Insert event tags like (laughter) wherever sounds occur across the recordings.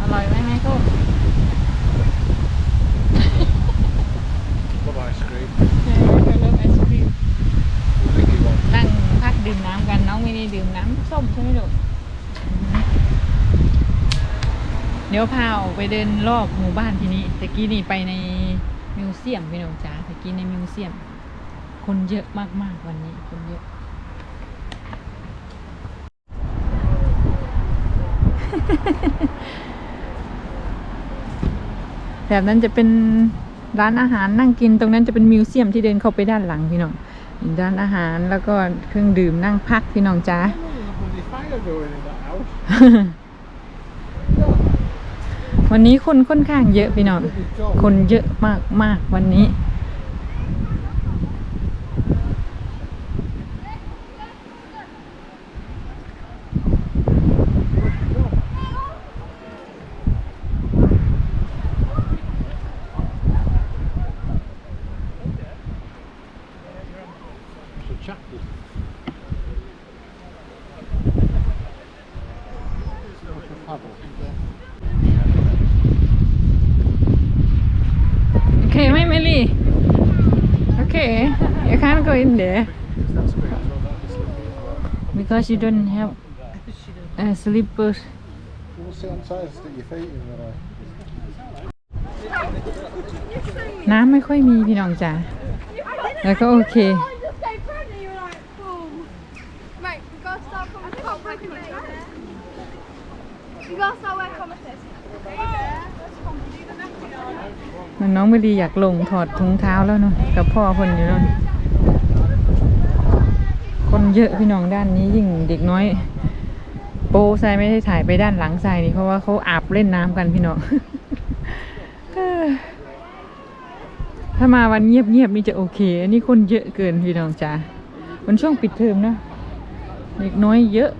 อร่อยไหมแม่กุ้ง Love ice cream. เลิฟไอศครีม Mickey one. นั่งพักดื่มน้ำกันน้องมินี่ดื่มน้ำส้มใช่ไหมลูกเดี๋ยวพาออกไปเดินรอบหมู่บ้านทีนี้ตะกี้นี่ไปในมิวเซียมพี่น้องจ๋าตะกี้ในมิวเซียม คนเยอะมากๆวันนี้คนเยอะ แบบนั้นจะเป็นร้านอาหารนั่งกินตรงนั้นจะเป็นมิวเซียมที่เดินเข้าไปด้านหลังพี่น้องด้านอาหารแล้วก็เครื่องดื่มนั่งพักพี่น้องจ้าวันนี้คนค่อนข้างเยอะพี่น้อง คนเยอะมากมากวันนี้ It's a chapel. Like a paddle. โอเคไหมเมลี่ โอเค you can't go in there That's big as well. That is slippery as well. because you don't have uh, slippers You will sit on tires stick your feet in there. like. น้ำไม่ค่อยมีพี่น้องจ้าแล้วก็โอเค นน้องไม่ดีอยากลงถอดถุงเท้าแล้วเนาะกับพ่อคนอยู่เนาะคนเยอะพี่น้องด้านนี้ยิ่งเด็กน้อย โปรไซไม่ได้ถ่ายไปด้านหลังไซนี่เพราะว่าเขาอาบเล่นน้ำกันพี่น้องถ้ามาวันเงียบๆนี่จะโอเค อันนี้คนเยอะเกินพี่น้องจ้ามันช่วงปิดเทอมนะเด็กน้อยเยอะ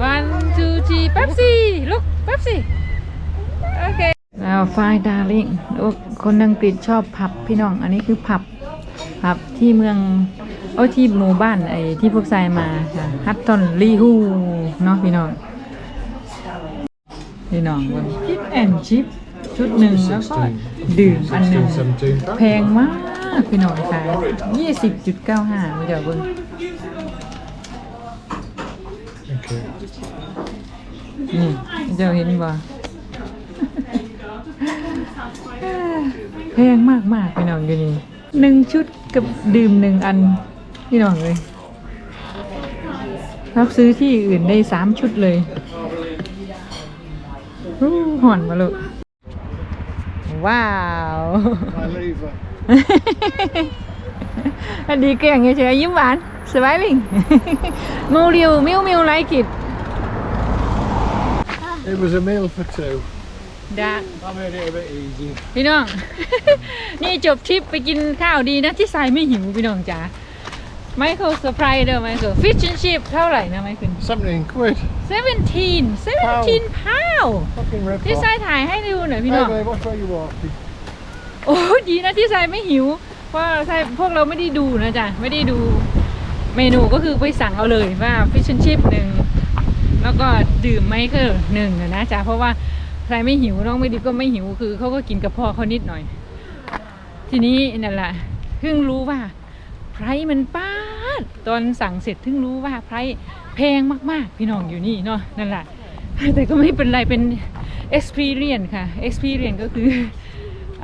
one two three Pepsi look Pepsi โอเคแล้วไฟดาริงคนอังกฤษชอบผับพี่น้อง อันนี้คือผับ ผับที่เมือง โอ้ที่หมู่บ้านไอ้ที่พวกทรายมาค่ะ ฮัตตอนลีฮูเนาะพี่น้อง พี่น้องเบิ่งชิปแอนชิปชุดหนึ่งแล้วก็ดื่มอันหนึ่งแพงมากพี่น้องค่ะยี่สิบจุดเก้าห้าเดี๋ยวเบิ่ง นี่เจ้าเห็นบ่แพงมากมากๆพี่น้องอยู่นี่หนึ่งชุดกับดื่มหนึ่งอันพี่น้องเลยรับซื้อที่อื่นได้สามชุดเลยอู้ห่อนมาลูกว้าว My lever. อันดีเก่งเฉยๆยิ้มหวานสบายลิงมูริวมิวมิวไลคิด It was a meal for two. ดา I made it a bit easy. พี่น้อง นี่จบทริปไปกินข้าวดีนะที่ทรายไม่หิวพี่น้องจ๋าไมเคิลเซอร์ไพรส์เด้อไมเคิลฟิชชินชิพเท่าไหร่นะไมเคิล17 quid. 17 17พาว Fucking rip ที่ทรายถ่ายให้ดูหน่อยพี่น้อง Hey, babe, watch where you walking. โอ้ดีนะที่ทรายไม่หิว เพราะทรายพวกเราไม่ได้ดูนะจ๊ะ ไม่ได้ดูเมนูก็คือไปสั่งเอาเลยว่าฟิชชินชิพหนึ่ง แล้วก็ดื่มไมเคิลหนึ่งอะนะจ๊ะเพราะว่าทรายไม่หิวน้องไม่ดีก็ไม่หิวคือเขาก็กินกับพ่อเขานิดหน่อย ทีนี้นั่นแหละเพิ่งรู้ว่าไพรมันป้าดตอนสั่งเสร็จเพิ่งรู้ว่าไพรแพงมากๆ พี่น้องอยู่นี่เนาะนั่นแหละแต่ก็ไม่เป็นไรเป็น experience ค่ะ experience ก็คือ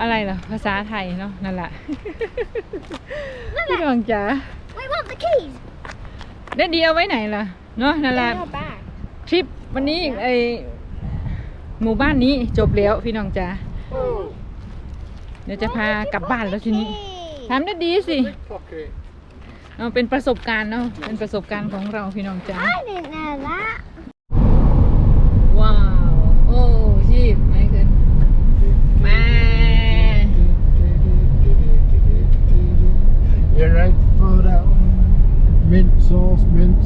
อะไรล่ะภาษาไทยเนาะนั่นแหละพี่น้องจ๋า We want the keys. ได้ดีเอาไว้ไหนล่ะเนาะนั่นแหละ In your bag. ทริปวันนี้ไอหมู่บ้านนี้จบแล้วพี่น้องจ๋าเดี๋ยวจะพากลับบ้านแล้วทีนี้ทำได้ดีสิเราเป็นประสบการณ์เนาะเป็นประสบการณ์ของเราพี่น้องจ๋าว้าว โอ้ชีพไหมคืนมา You're right for that mint sauce, mint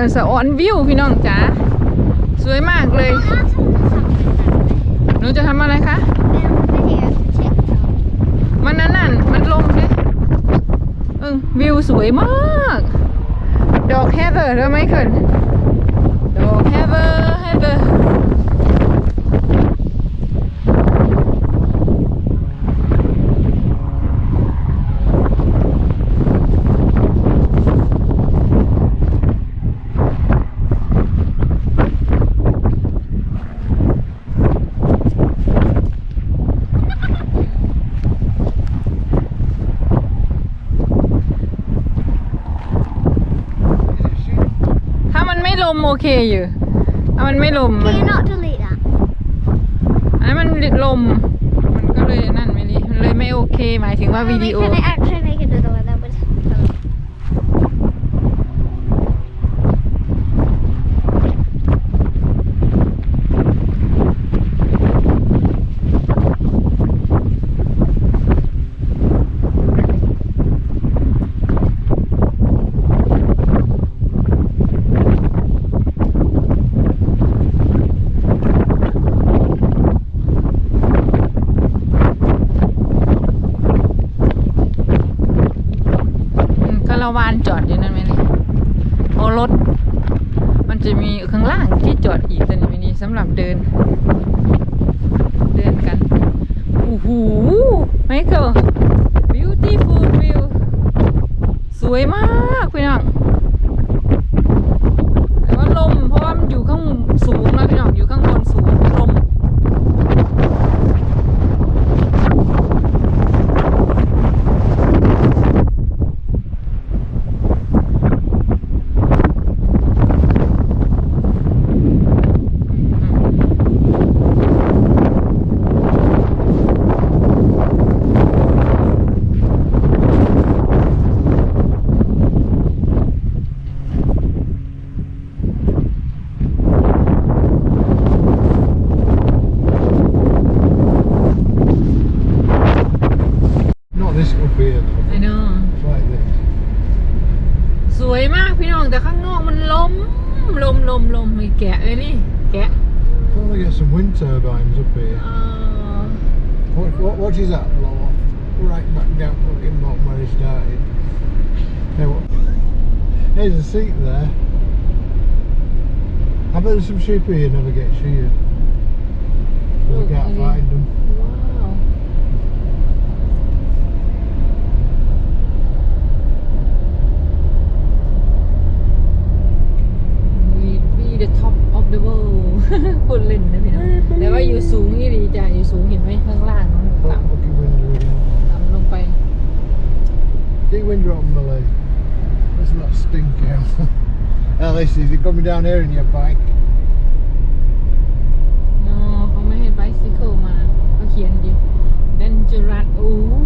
อนสะออนวิวพี่น้องจ๋าสวยมากเลยหนูจะทำอะไรคะมันนั่นนั่นมันลมใช่เออวิวสวยมาก ดอกแฮเวอร์ได้ไหมเคินดอกแฮเวอร์แฮเวอร์ถ้ามันไม่ลมโอเคอยู่ถ้ามันไม่ลมมัน Can you not delete that? อันนั้นมันลม มันก็เลยนั่นไม่ดีมันเลยไม่โอเค หมายถึงว่าวิดีโอ Can I actually make another one that would help? อืมคาราวานจอดอยู่นั่นไหมนี่โอรถ มันจะมีข้างล่างที่จอดอีกแต่นี่ไม่นี่ สำหรับเดิน เดินกัน โอ้โหไมเคิล beautiful view สวยมากพี่น้อง มันลม ลมลมลมมีแกะเลยนี่ แกะ Can't we get some wind turbines up here? เอ่อ What, what, what is that blow off? Right back down fucking bottom where he started. Hey, what? There's a seat there. I bet there's some sheep here never get sheared. 'Cause Look, I can't maybe. find them. พูดเล่นนะพี่น้องแต่ว่าอยู่สูงนี่ดีจ้ะอยู่สูงเห็นไหมข้างล่างมัน Look, ต่ look at wind again. ำต่ำลงไป Get wind drop on the leg. Let's not stink out. Alice, is it coming down here in your bike? นอเขาไม่ให้ bicycle มาเขาเขียนอยู่ dangerous oh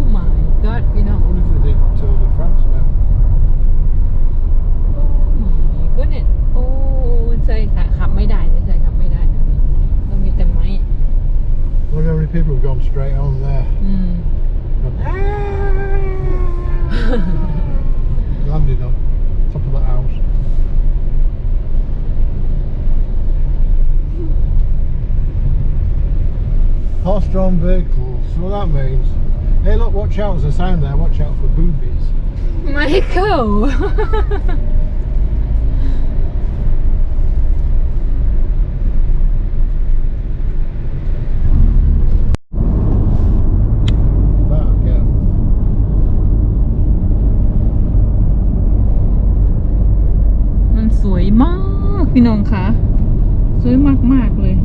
people have gone straight on there. Mm. landed on top of that house. Horse-drawn vehicles. What that means, hey, look, watch out! There's a sign there. Watch out for boobies. Michael. (laughs) วยมากพี่น้องคะสวยมากๆเลย